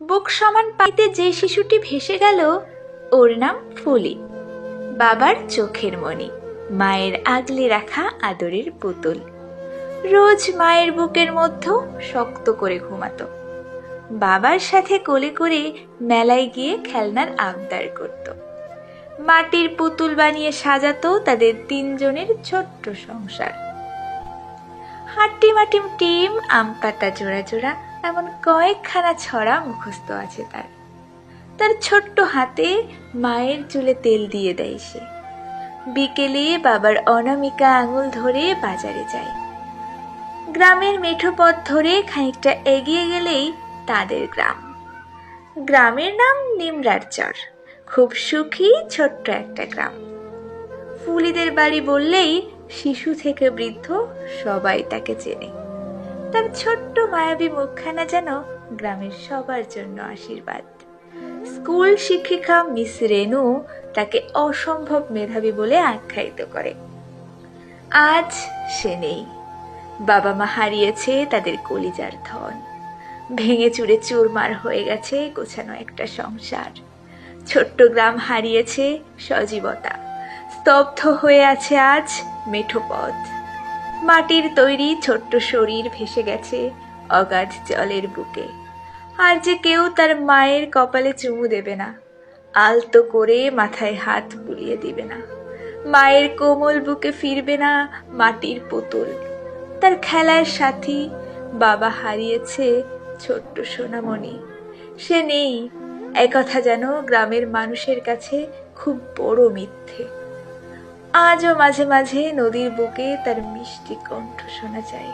বুক সমান পাইতে যে শিশুটি ভেসে গেল, ওর নাম ফুলি। বাবার চোখের মণি, মায়ের আগলে রাখা আদরের পুতুল। রোজ মায়ের বুকের মধ্যেও শক্ত করে ঘুমাতো। বাবার সাথে কোলে করে মেলায় গিয়ে খেলনার আবদার করত। মাটির পুতুল বানিয়ে সাজাতো তাদের তিনজনের ছোট্ট সংসার। হাট্টি মাটিম টিম, আম পাতা জোড়া জোড়া এমন কয়েকখানা ছড়া মুখস্থ আছে তার। তার ছোট্ট হাতে মায়ের চুলে তেল দিয়ে দেয় সে। বিকেলে বাবার অনামিকা আঙুল ধরে বাজারে যায়। গ্রামের মেঠো পথ ধরে খানিকটা এগিয়ে গেলেই তাদের গ্রাম। গ্রামের নাম নিমরারচর খুব সুখী ছোট্ট একটা গ্রাম। ফুলিদের বাড়ি বললেই শিশু থেকে বৃদ্ধ সবাই তাকে চেনে। তার ছোট্ট মায়াবী মুখখানা যেন গ্রামের সবার জন্য আশীর্বাদ। স্কুল শিক্ষিকা মিস রেনু তাকে অসম্ভব মেধাবী বলে আখ্যায়িত করে। আজ সে নেই। বাবা মা হারিয়েছে তাদের কলিজার ধন। ভেঙে চুরে চুরমার হয়ে গেছে গোছানো একটা সংসার। ছোট্ট গ্রাম হারিয়েছে সজীবতা। স্তব্ধ হয়ে আছে আজ মেঠো পথ। মাটির তৈরি ছোট্ট শরীর ভেসে গেছে অগাধ জলের বুকে। আর যে কেউ তার মায়ের কপালে চুমু দেবে না, আলতো করে মাথায় হাত বুলিয়ে দিবে না। মায়ের কোমল বুকে ফিরবে না মাটির পুতুল। তার খেলার সাথী বাবা হারিয়েছে ছোট্ট সোনামণি। সে নেই, একথা যেন গ্রামের মানুষের কাছে খুব বড় মিথ্যে। আজও মাঝে মাঝে নদীর বুকে তার মিষ্টি কণ্ঠ শোনা যায়।